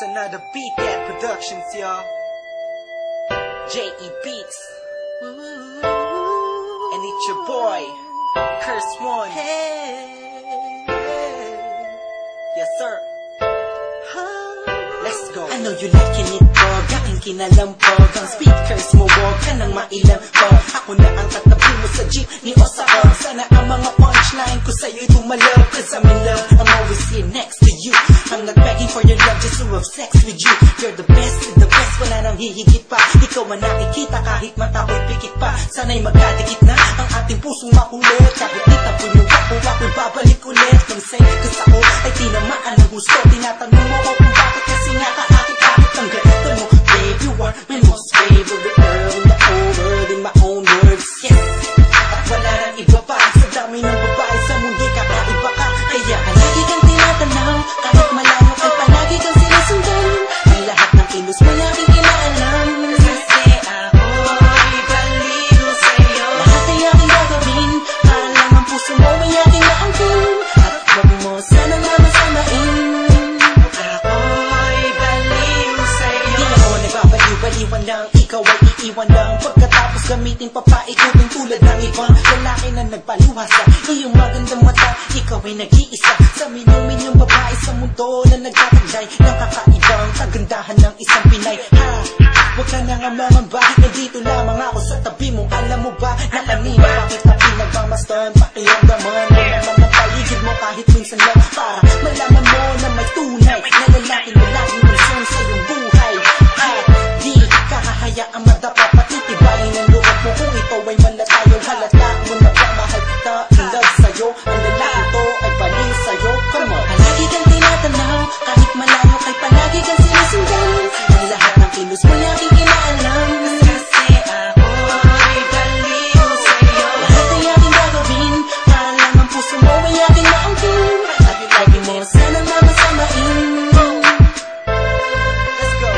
It's another Beat That Productions, y'all. J.E. Beats. And it's your boy, Curse One. Yes, sir. Let's go. I know you liking it, dog Aking kinalampog Ang speakers mo, wag ka nang mailang pog Ako na ang katabi mo sa jeep ni Osakog Sana ang mga punchline ko sa'yo'y tumalab Cause I'm in love, Always here next to you. I'm not begging for your love, just to have sex with you. You're the best, you're the best, wala nang hihigit pa. Ikaw ang nakikita kahit mata ko'y pikit pa. Sana'y magkadikit na ang ating pusong makulit. Kahit itapoy mo ako, ako'y babalik ulit. Kung say, cause ako ay tinamaan ng gusto gamitin pa pa Ikaw din tulad ng ibang lalaki na nagpaluha sa Iyong magandang mata. Ikaw ay nag-iisa Sa milyong-milyong babae sa mundo Na nagtataglay ng kakaibang kagandahan ng isang Pinay. Ha! Huwag ka na nga mangamba Nandito lamang ako sa tabi mo. Alam mo ba na kanina Bakit Malayo kay palagi kang sinusundan Ang lahat ng kilos mo laging inaalam Kasi ako'y baliw sa'yo. Lahat ay aking gagawin. Para lang ang puso mo ay aking maangkin. At lagi mo sanang mamasamain. Let's go.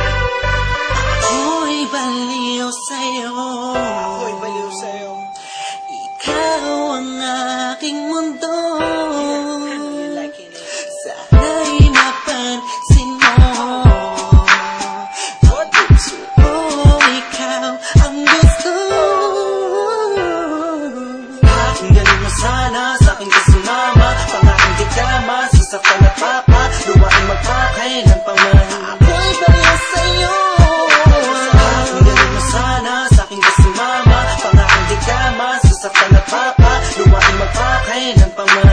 Ako'y baliw sa'yo. Ako'y baliw sa'yo. Ikaw ang aking mundo sana sa aking kasumama. Pangaking di tama, sasaktan at papa. Luwain magpakain ng paman Ako'y baliw sa'yo. Aking galing mo sana sa aking kasumama. Pangaking di tama, sasaktan at papa. Luwain magpakain ng paman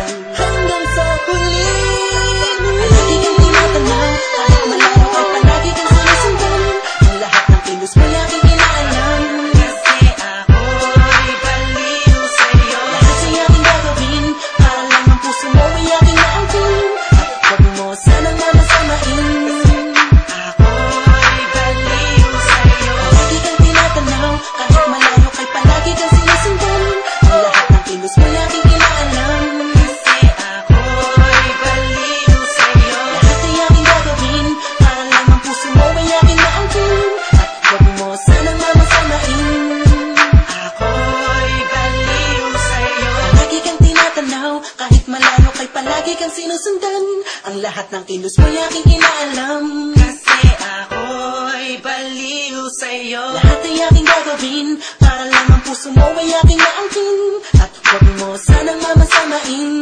sinusundan Ang lahat ng kilos mo ay aking inaalam Kasi ako'y baliw sa'yo. Lahat ay aking gagawin Para lang ang puso mo ay aking maangkin At huwag mo sanang mamasamain